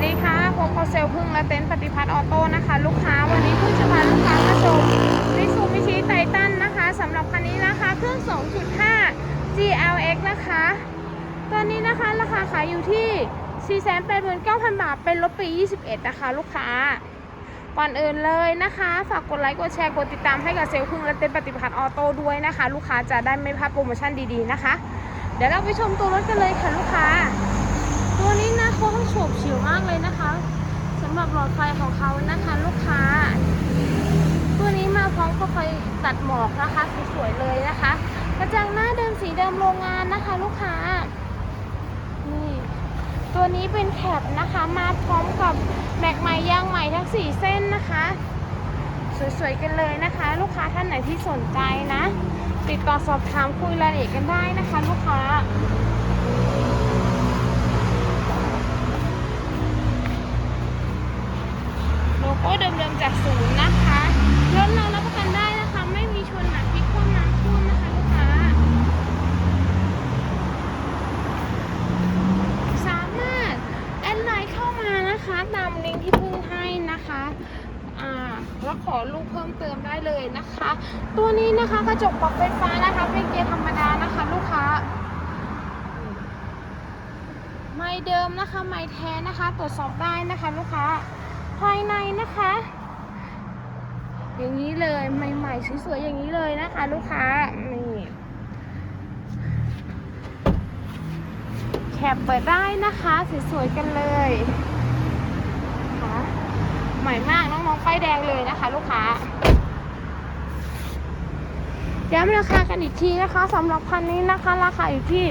วัสดีค่ะพบกับเซลพึ่งและเต็นท์ปฏิพัฒน์ออโต้นะคะ ลูกค้าวันนี้เพิ่งจะพาลูกค้ามาชมมิซูบิชิไททันนะคะสำหรับคันนี้นะคะเครื่อง 2.5 GLX นะคะ ตัวนี้นะคะราคาขายอยู่ที่ 489,000 บาท เป็นรถปี 21 นะคะ ลูกค้า ก่อนอื่นเลยนะคะ ฝากกดไลค์ กดแชร์ กดติดตามให้กับเซลลพึ่งและเต็นท์ปฏิพัฒน์ออโต้ด้วยนะคะ ลูกค้าจะได้ไม่พลาดโปรโมชั่นดีๆนะคะ เดี๋ยวเราไปชมตัวรถกันเลยค่ะลูกค้า ตัวนี้นะเขาให้โฉบฉิวมากเลยนะคะสำหรับหลอดไฟของเขานะคะลูกค้า ตัวนี้มาพร้อมกับไฟ ตัดหมอกนะคะสวยๆเลยนะคะ กระจังหน้าเดิมสีเดิมโรงงานนะคะ ลูกค้านี่ตัวนี้เป็นแคปนะคะ มาพร้อมกับแม็กใหม่ยางใหม่ทั้ง 4 เส้นนะคะ สวยๆกันเลยนะคะ ลูกค้าท่านไหนที่สนใจนะ ติดต่อสอบถามคุยรายละเอียดกันได้นะคะ ลูกค้าโลโก้เดิมๆจากศูนย์นะคะ อ่าแล้วขอลูกเพิ่มเติมได้เลยนะคะ ตัวนี้นะคะกระจกปรับไฟฟ้านะคะเป็นเกียร์ธรรมดานะคะ ลูกค้าไม่เดิมนะคะไม่แท้นะคะ ตรวจสอบได้นะคะ ลูกค้าภายในนะคะ อย่างนี้เลยใหม่ๆสวยๆอย่างนี้เลยนะคะ ลูกค้านี่แคปเปิดได้นะคะสวยๆกันเลย ใหม่มากน้องๆป้ายแดงเลยนะคะ ลูกค้าย้ำราคากันอีกทีนะคะสำหรับคันนี้นะคะ ราคาอยู่ที่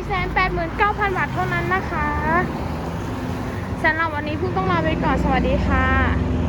489,000 บาทเท่านั้นนะคะสำหรับวันนี้พุ่งต้องลาไปก่อนสวัสดีค่ะ